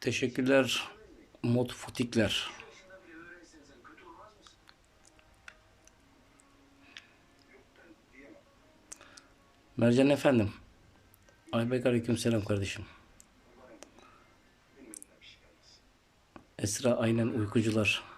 Teşekkürler. Mod futikler. Mercan efendim. Aybek aleyküm selam kardeşim. Esra aynen uykucular.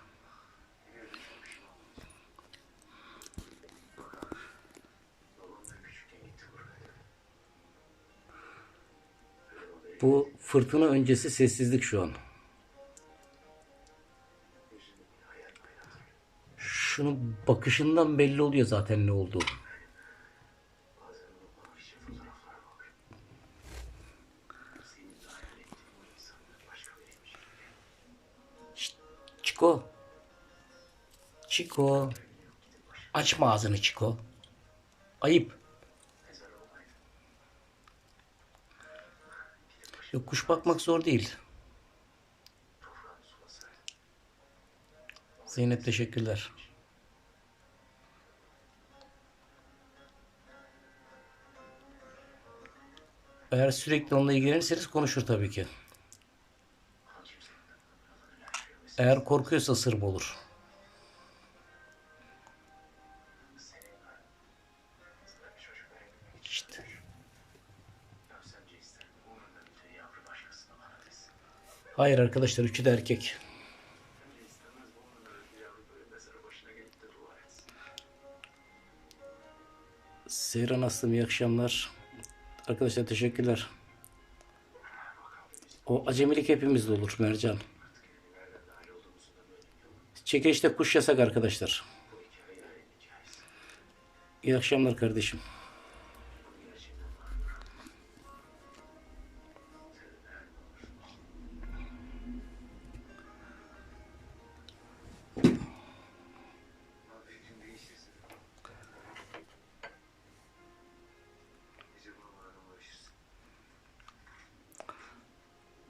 Bu fırtına öncesi sessizlik şu an. Şunun bakışından belli oluyor zaten ne. Şşt, Çiko. Çiko. Açma ağzını Çiko. Ayıp. Yok kuş bakmak zor değil. Zeynep teşekkürler. Eğer sürekli onunla ilgilenirseniz konuşur tabii ki. Eğer korkuyorsa sırb olur. Hayır arkadaşlar üçü de erkek. Seyran Aslım iyi akşamlar. Arkadaşlar teşekkürler. O acemilik hepimizde olur Mercan. Çekilişte kuş yasak arkadaşlar. İyi akşamlar kardeşim.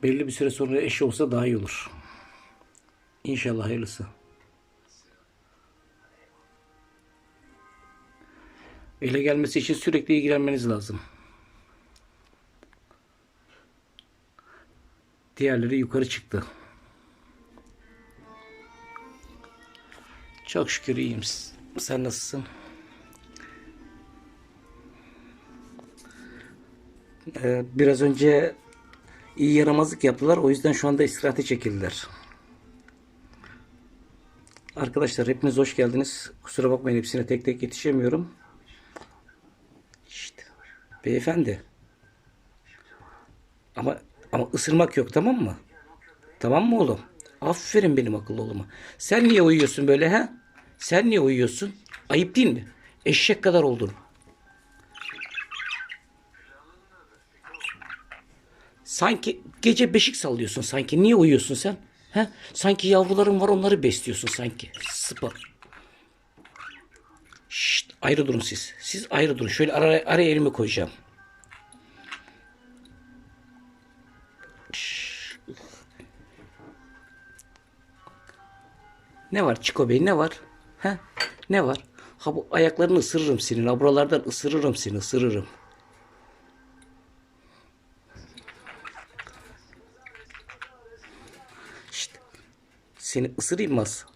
Belli bir süre sonra eşi olsa daha iyi olur. İnşallah hayırlısı. Ele gelmesi için sürekli ilgilenmeniz lazım. Diğerleri yukarı çıktı. Çok şükür iyiyim. Sen nasılsın? Ee, biraz önce iyi yaramazlık yaptılar. O yüzden şu anda istirahate çekildiler. Arkadaşlar hepiniz hoş geldiniz. Kusura bakmayın hepsine tek tek yetişemiyorum. İşte. Beyefendi. Ama ama ısırmak yok tamam mı? Tamam mı oğlum? Aferin benim akıllı oğluma. Sen niye uyuyorsun böyle ha? Sen niye uyuyorsun? Ayıp değil mi? Eşek kadar oldun. Sanki gece beşik sallıyorsun sanki. Niye uyuyorsun sen? He? Sanki yavruların var onları besliyorsun sanki. Sıpa. Şşt, ayrı durun siz. Siz ayrı durun. Şöyle araya, araya elimi koyacağım. Ne var Çiko Bey ne var? He? Ne var? Ha bu ayaklarını ısırırım senin. Ha buralardan ısırırım seni ısırırım. Seni ısırayım mı az?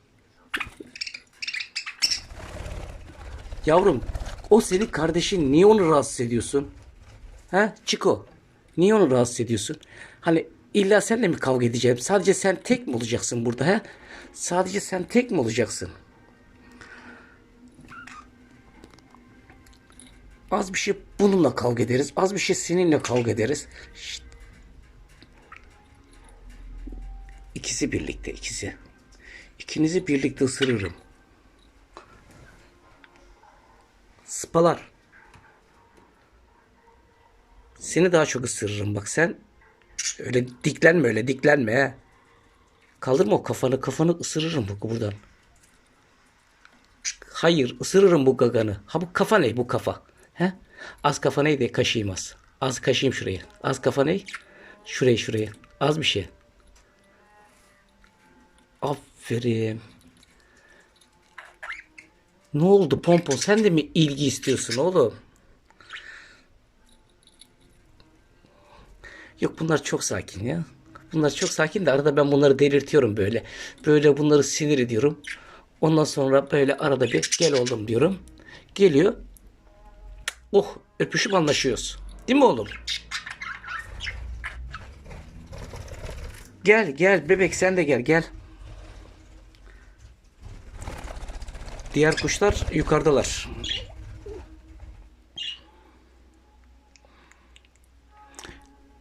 Yavrum, o senin kardeşin. Niye onu rahatsız ediyorsun? Ha, Çiko. Niye onu rahatsız ediyorsun? Hani illa seninle mi kavga edeceğim? Sadece sen tek mi olacaksın burada ha? Sadece sen tek mi olacaksın? Az bir şey bununla kavga ederiz. Az bir şey seninle kavga ederiz. Şşt. İkisi birlikte ikisi. İkinizi birlikte ısırırım. Sıpalar. Seni daha çok ısırırım bak sen. Öyle diklenme öyle diklenme he. Kaldırma o kafanı kafanı ısırırım bu buradan. Hayır ısırırım bu gaganı. Ha bu kafa ne bu kafa? He? Az kafa neydi kaşıyım az. Az kaşıyım şuraya. Az kafa ne? Şuraya şuraya. Az bir şey. Aferin. Ne oldu Pompon? Sen de mi ilgi istiyorsun oğlum? Yok bunlar çok sakin ya. Bunlar çok sakin de arada ben bunları delirtiyorum böyle. Böyle bunları sinir ediyorum. Ondan sonra böyle arada bir gel oğlum diyorum. Geliyor. Oh öpüşüp anlaşıyoruz. Değil mi oğlum? Gel gel bebek sen de gel gel. Diğer kuşlar yukarıdalar.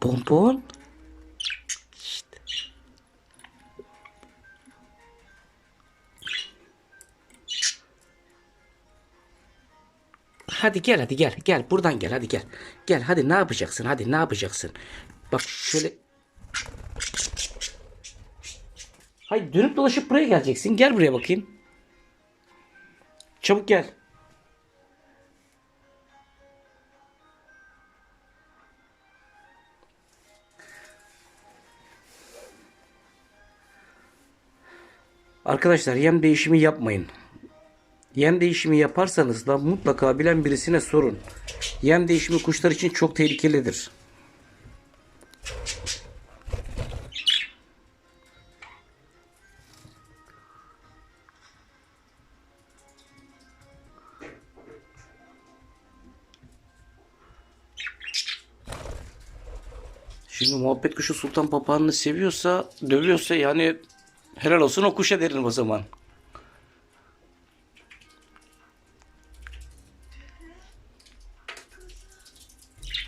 Pompon. Şşt. Hadi gel hadi gel gel buradan gel hadi gel. Gel hadi ne yapacaksın hadi ne yapacaksın. Bak şöyle. Hayır dönüp dolaşıp buraya geleceksin. Gel buraya bakayım. Çabuk gel. Arkadaşlar yem değişimi yapmayın. Yem değişimi yaparsanız da mutlaka bilen birisine sorun. Yem değişimi kuşlar için çok tehlikelidir. Şimdi muhabbet kuşu sultan papağanını seviyorsa, dövüyorsa yani helal olsun o kuşa derim o zaman.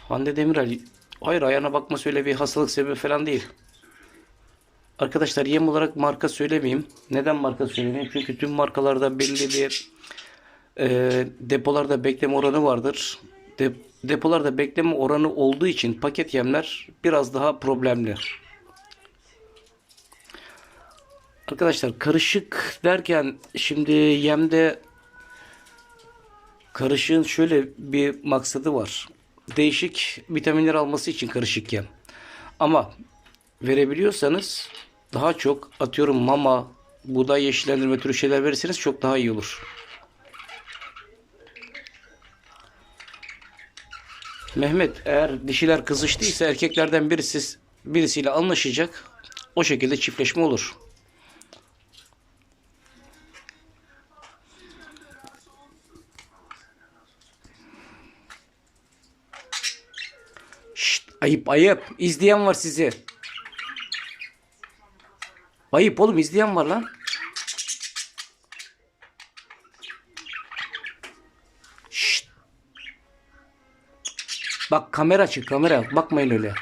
Hande Demirel, hayır ayağına bakma söyle bir hastalık sebebi falan değil. Arkadaşlar yem olarak marka söylemeyeyim. Neden marka söylemeyeyim? Çünkü tüm markalarda belli bir e, depolarda bekleme oranı vardır. De, depolarda bekleme oranı olduğu için paket yemler biraz daha problemli. Arkadaşlar karışık derken şimdi yemde karışığın şöyle bir maksadı var. Değişik vitaminler alması için karışık yem. Ama verebiliyorsanız daha çok atıyorum mama, buğday yeşillendirme türü şeyler verirseniz çok daha iyi olur. Mehmet eğer dişiler kızıştıysa erkeklerden birisi birisiyle anlaşacak. O şekilde çiftleşme olur. Şşt, ayıp ayıp. İzleyen var sizi. Ayıp oğlum izleyen var lan. Bak kamera açık kamera. Bakmayın öyle.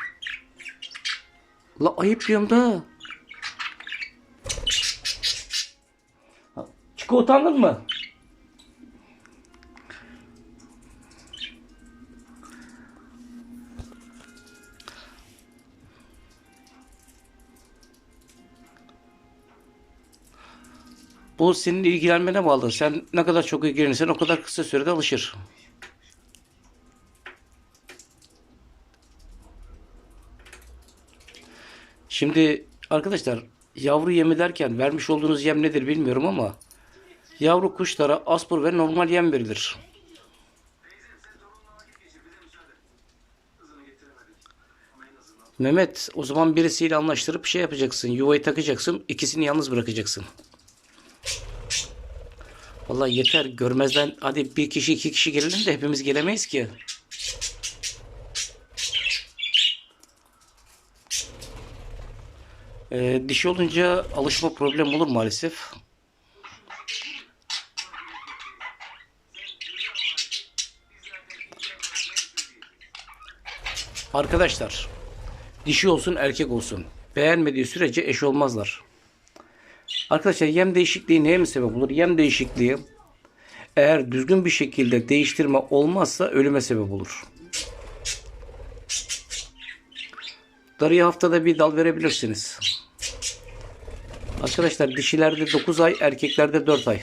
La ayıp diyorum da. Çıkı utandın mı? Bu senin ilgilenmene bağlı. Sen ne kadar çok ilgilenirsen o kadar kısa sürede alışır. Şimdi arkadaşlar yavru yemi derken vermiş olduğunuz yem nedir bilmiyorum ama yavru kuşlara aspur ve normal yem verilir. Mehmet o zaman birisiyle anlaştırıp şey yapacaksın. Yuvayı takacaksın. ikisini yalnız bırakacaksın. Vallahi yeter görmezden hadi bir kişi iki kişi gelelim de hepimiz gelemeyiz ki. Ee, dişi olunca alışma problem olur maalesef. Arkadaşlar dişi olsun erkek olsun beğenmediği sürece eş olmazlar. Arkadaşlar yem değişikliği neye mi sebep olur? Yem değişikliği eğer düzgün bir şekilde değiştirme olmazsa ölüme sebep olur. Darıya haftada bir dal verebilirsiniz. Arkadaşlar dişilerde 9 ay, erkeklerde 4 ay.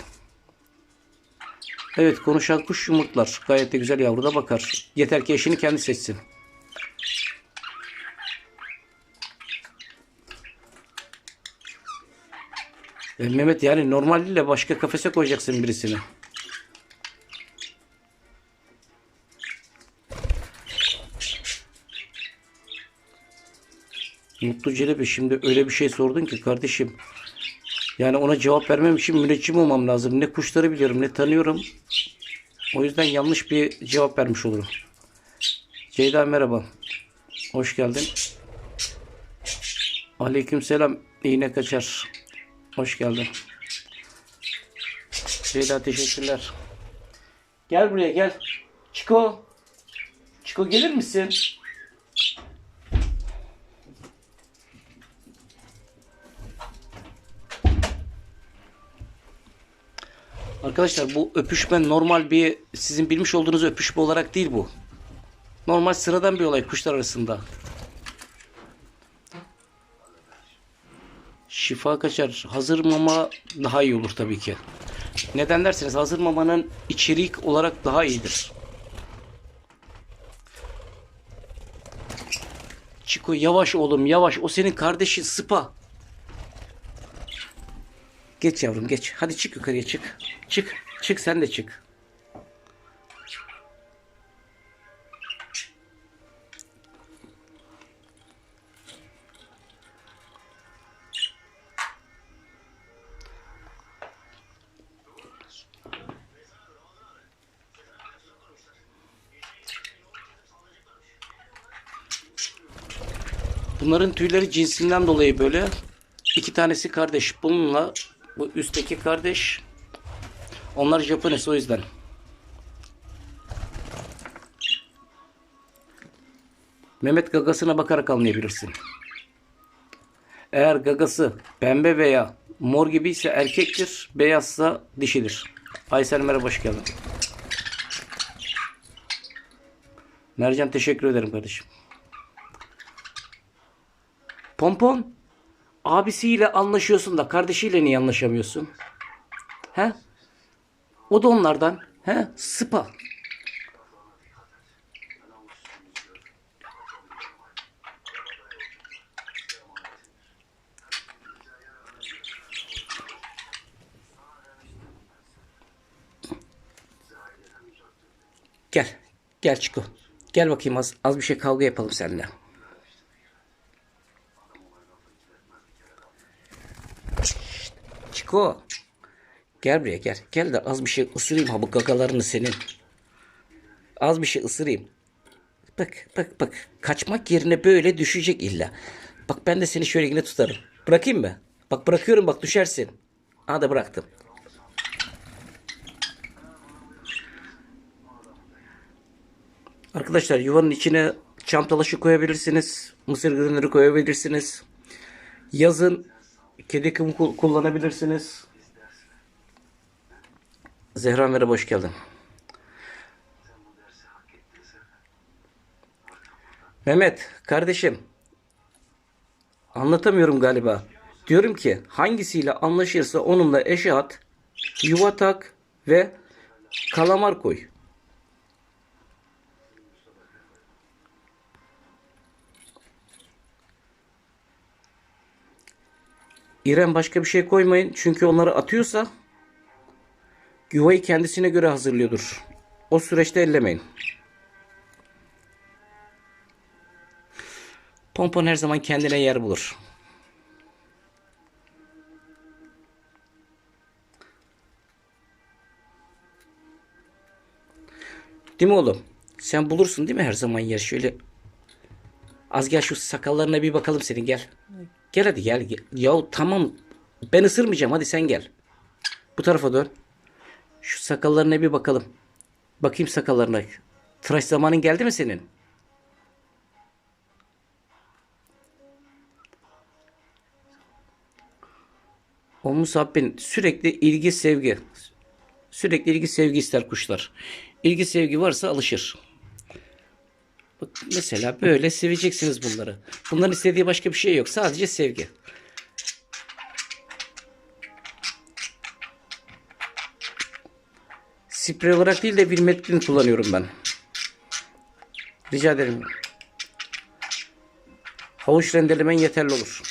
Evet konuşan kuş yumurtlar. Gayet de güzel yavru da bakar. Yeter ki eşini kendi seçsin. E, Mehmet yani normal değil de başka kafese koyacaksın birisini. Mutlu Celebi şimdi öyle bir şey sordun ki kardeşim. Yani ona cevap vermem için müneccim olmam lazım. Ne kuşları biliyorum ne tanıyorum. O yüzden yanlış bir cevap vermiş olurum. Ceyda merhaba. Hoş geldin. Aleykümselam. İğne kaçar. Hoş geldin. Ceyda teşekkürler. Gel buraya gel. Çiko. Çiko gelir misin? Arkadaşlar bu öpüşme normal bir sizin bilmiş olduğunuz öpüşme olarak değil bu. Normal sıradan bir olay kuşlar arasında. Şifa kaçar. Hazır mama daha iyi olur tabii ki. Neden derseniz hazır mamanın içerik olarak daha iyidir. Çiko yavaş oğlum yavaş. O senin kardeşin Sıpa. Geç yavrum geç. Hadi çık yukarıya çık. Çık. Çık sen de çık. Bunların tüyleri cinsinden dolayı böyle. İki tanesi kardeş. Bununla bu üstteki kardeş. Onlar Japones o yüzden. Mehmet gagasına bakarak anlayabilirsin. Eğer gagası pembe veya mor gibi ise erkektir, beyazsa dişidir. Aysel merhaba hoş geldin. Mercan teşekkür ederim kardeşim. Pompon abisiyle anlaşıyorsun da kardeşiyle niye anlaşamıyorsun? He? O da onlardan. He? Sıpa. Gel. Gel Çiko. Gel bakayım az, az bir şey kavga yapalım seninle. Çiko. Gel buraya gel. Gel de az bir şey ısırayım ha bu gagalarını senin. Az bir şey ısırayım. Bak bak bak. Kaçmak yerine böyle düşecek illa. Bak ben de seni şöyle yine tutarım. Bırakayım mı? Bak bırakıyorum bak düşersin. Aha da bıraktım. Arkadaşlar yuvanın içine çam talaşı koyabilirsiniz. Mısır gırnları koyabilirsiniz. Yazın kedi kul- kullanabilirsiniz. Zehra merhaba hoş geldin. Mehmet kardeşim anlatamıyorum galiba. Diyorum ki hangisiyle anlaşırsa onunla eşe at, yuva tak ve kalamar koy. İrem başka bir şey koymayın. Çünkü onları atıyorsa yuvayı kendisine göre hazırlıyordur. O süreçte ellemeyin. Pompon her zaman kendine yer bulur. Değil mi oğlum? Sen bulursun değil mi her zaman yer? Şöyle az gel şu sakallarına bir bakalım senin gel. Gel hadi gel. gel. Yahu tamam ben ısırmayacağım hadi sen gel. Bu tarafa dön. Şu sakallarına bir bakalım. Bakayım sakallarına. Tıraş zamanın geldi mi senin? O musabbin sürekli ilgi sevgi. Sürekli ilgi sevgi ister kuşlar. İlgi sevgi varsa alışır. Bak mesela böyle seveceksiniz bunları. Bunların istediği başka bir şey yok. Sadece sevgi. Sprey olarak değil de bir metrin kullanıyorum ben. Rica ederim. Havuç rendelemen yeterli olur.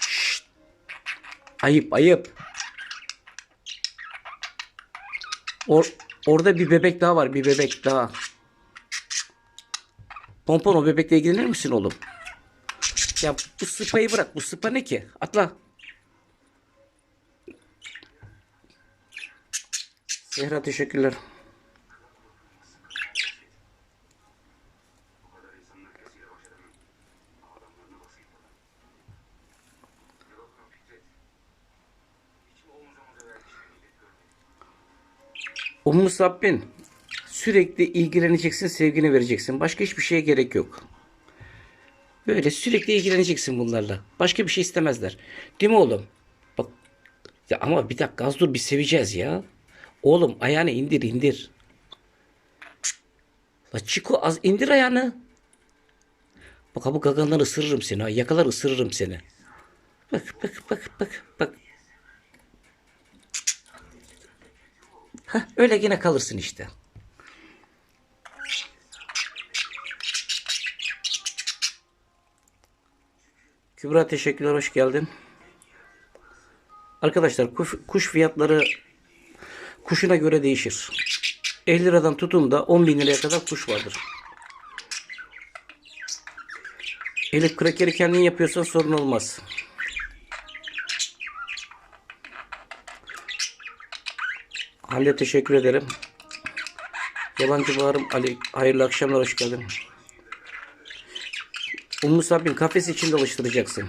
Şşt. Ayıp ayıp. Or orada bir bebek daha var. Bir bebek daha. Pompon o bebekle ilgilenir misin oğlum? Ya bu sıpayı bırak. Bu sıpa ne ki? Atla. Zehra teşekkürler. Ummu Sabbin sürekli ilgileneceksin, sevgini vereceksin. Başka hiçbir şeye gerek yok. Böyle sürekli ilgileneceksin bunlarla. Başka bir şey istemezler. Değil mi oğlum? Bak ya ama bir dakika az dur bir seveceğiz ya. Oğlum ayağını indir indir. La Çiko az indir ayağını. Bak bu gagandan ısırırım seni ha. Yakalar ısırırım seni. Bak bak bak bak bak. Hah, öyle yine kalırsın işte. Kübra teşekkürler hoş geldin. Arkadaşlar kuş, kuş fiyatları kuşuna göre değişir. 50 liradan tutun da 10 bin liraya kadar kuş vardır. Elif krakeri kendin yapıyorsan sorun olmaz. Halil'e teşekkür ederim. Yalancı Bağrım Ali hayırlı akşamlar hoş geldin. Ummu Sabbin kafes içinde alıştıracaksın.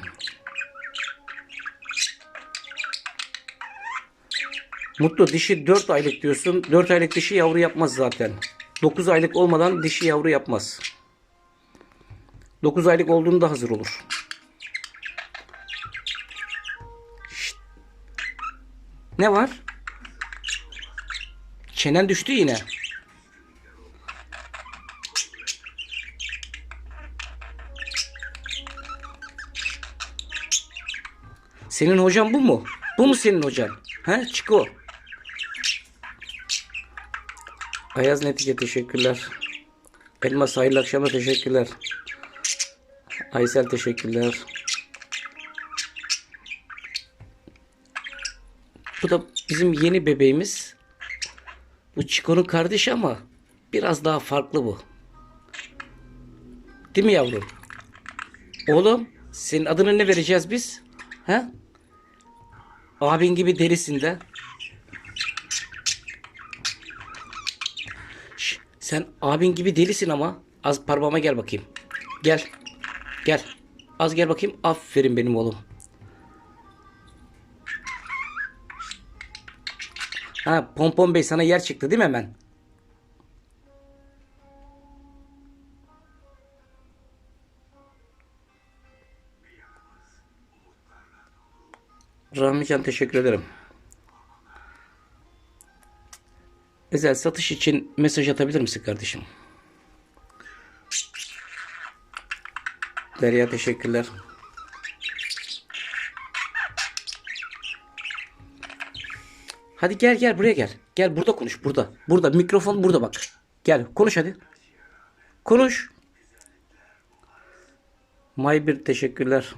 Mutlu dişi 4 aylık diyorsun. 4 aylık dişi yavru yapmaz zaten. 9 aylık olmadan dişi yavru yapmaz. 9 aylık olduğunda hazır olur. Ne var? Çenen düştü yine. Senin hocan bu mu? Bu mu senin hocan? He? Çiko. Ayaz Netice teşekkürler. Elmas hayırlı akşama teşekkürler. Aysel teşekkürler. Bu da bizim yeni bebeğimiz. Bu Çiko'nun kardeşi ama biraz daha farklı bu. Değil mi yavrum? Oğlum senin adını ne vereceğiz biz? He? Abin gibi delisin de. Şş, sen abin gibi delisin ama. Az parmağıma gel bakayım. Gel. Gel. Az gel bakayım. Aferin benim oğlum. Ha Pompon Bey sana yer çıktı değil mi hemen? Rahmican teşekkür ederim. Özel satış için mesaj atabilir misin kardeşim? Derya teşekkürler. Hadi gel gel buraya gel. Gel burada konuş burada. Burada mikrofon burada bak. Gel konuş hadi. Konuş. May bir teşekkürler.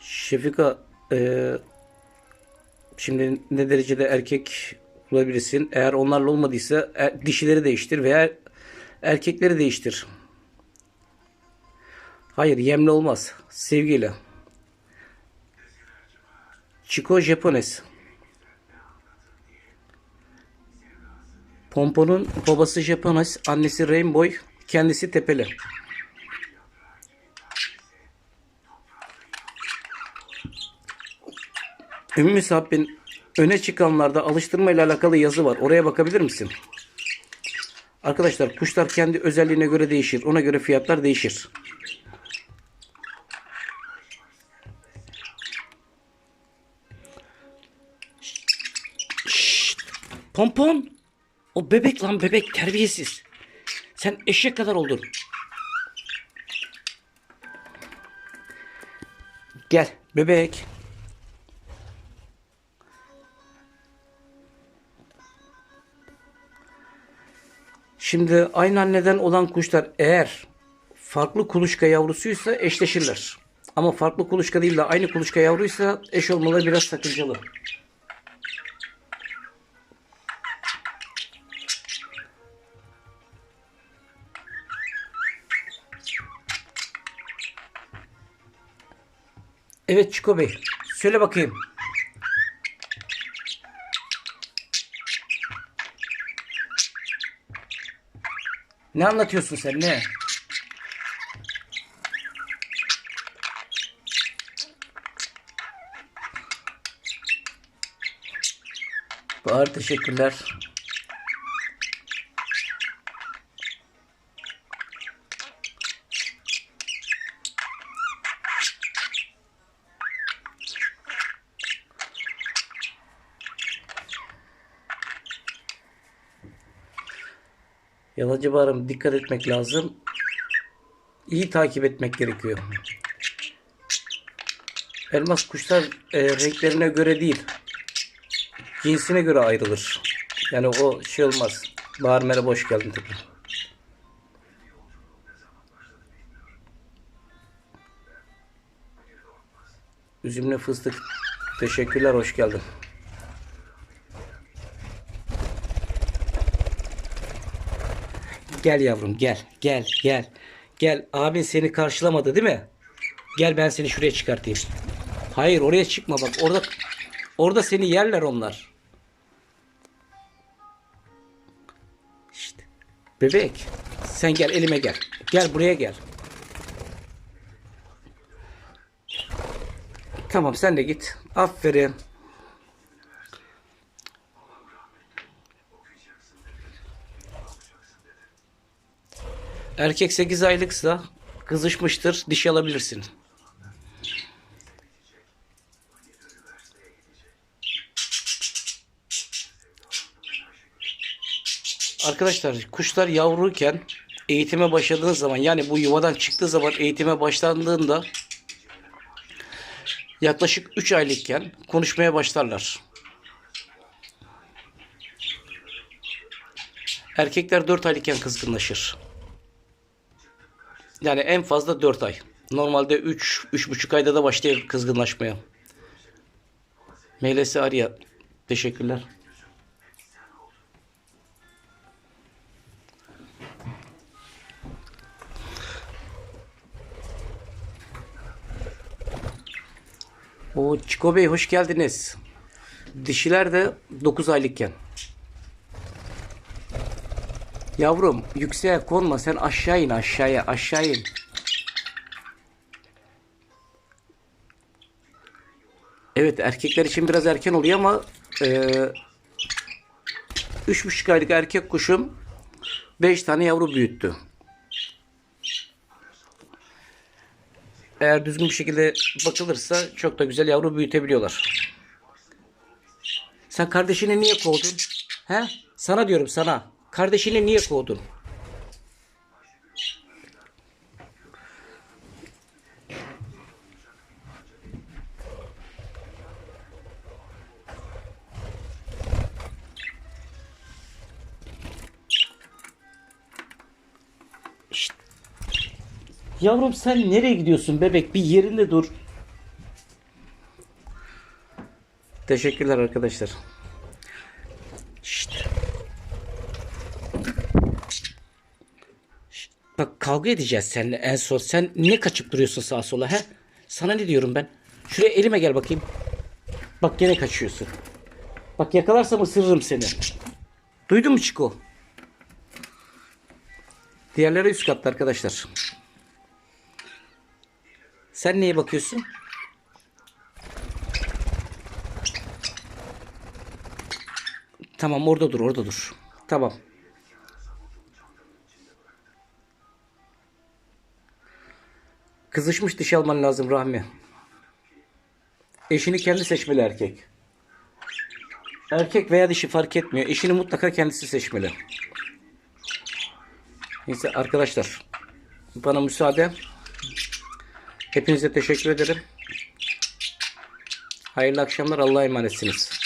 Şefika e, şimdi ne derecede erkek bulabilirsin? Eğer onlarla olmadıysa e, dişileri değiştir veya erkekleri değiştir. Hayır yemle olmaz. Sevgiyle. Chico Japones. Pompon'un babası Japones, annesi Rainbow, kendisi tepeli. Ümmü Sabbin öne çıkanlarda alıştırma ile alakalı yazı var. Oraya bakabilir misin? Arkadaşlar kuşlar kendi özelliğine göre değişir. Ona göre fiyatlar değişir. Pompon. O bebek lan bebek terbiyesiz. Sen eşek kadar oldun. Gel bebek. Şimdi aynı anneden olan kuşlar eğer farklı kuluçka yavrusuysa eşleşirler. Ama farklı kuluçka değil de aynı kuluçka yavruysa eş olmaları biraz sakıncalı. Evet Çiko Bey. Söyle bakayım. Ne anlatıyorsun sen ne? Bahar teşekkürler. Yalancı Bahar'ım dikkat etmek lazım. İyi takip etmek gerekiyor. Elmas kuşlar e, renklerine göre değil, cinsine göre ayrılır. Yani o şey olmaz. Bahar merhaba hoş geldin tekrar. Üzümlü fıstık. Teşekkürler hoş geldin. Gel yavrum gel gel gel. Gel abin seni karşılamadı değil mi? Gel ben seni şuraya çıkartayım. Hayır oraya çıkma bak orada orada seni yerler onlar. İşte. Bebek sen gel elime gel. Gel buraya gel. Tamam sen de git. Aferin. Erkek 8 aylıksa kızışmıştır. Dişi alabilirsin. Arkadaşlar kuşlar yavruyken eğitime başladığınız zaman yani bu yuvadan çıktığı zaman eğitime başlandığında yaklaşık 3 aylıkken konuşmaya başlarlar. Erkekler 4 aylıkken kızgınlaşır. Yani en fazla 4 ay. Normalde 3 3,5 ayda da başlıyor kızgınlaşmaya. Meylesi Arya. Teşekkürler. O Çiko Bey hoş geldiniz. Dişiler de 9 aylıkken. Yavrum yükseğe konma sen aşağı in aşağıya aşağı in. Evet erkekler için biraz erken oluyor ama eee üç buçuk aylık erkek kuşum 5 tane yavru büyüttü. Eğer düzgün bir şekilde bakılırsa çok da güzel yavru büyütebiliyorlar. Sen kardeşini niye kovdun? He? Sana diyorum sana. Kardeşini niye kovdun? Yavrum sen nereye gidiyorsun bebek? Bir yerinde dur. Teşekkürler arkadaşlar. Şşt. Şşt. Bak kavga edeceğiz seninle en son. Sen ne kaçıp duruyorsun sağa sola he? Sana ne diyorum ben? Şuraya elime gel bakayım. Bak gene kaçıyorsun. Bak yakalarsam ısırırım seni. Duydun mu Çiko? Diğerleri üst katta arkadaşlar. Sen neye bakıyorsun? Tamam orada dur orada dur. Tamam. Kızışmış dişi alman lazım Rahmi. Eşini kendi seçmeli erkek. Erkek veya dişi fark etmiyor. Eşini mutlaka kendisi seçmeli. Neyse arkadaşlar. Bana müsaade. Hepinize teşekkür ederim. Hayırlı akşamlar. Allah'a emanetsiniz.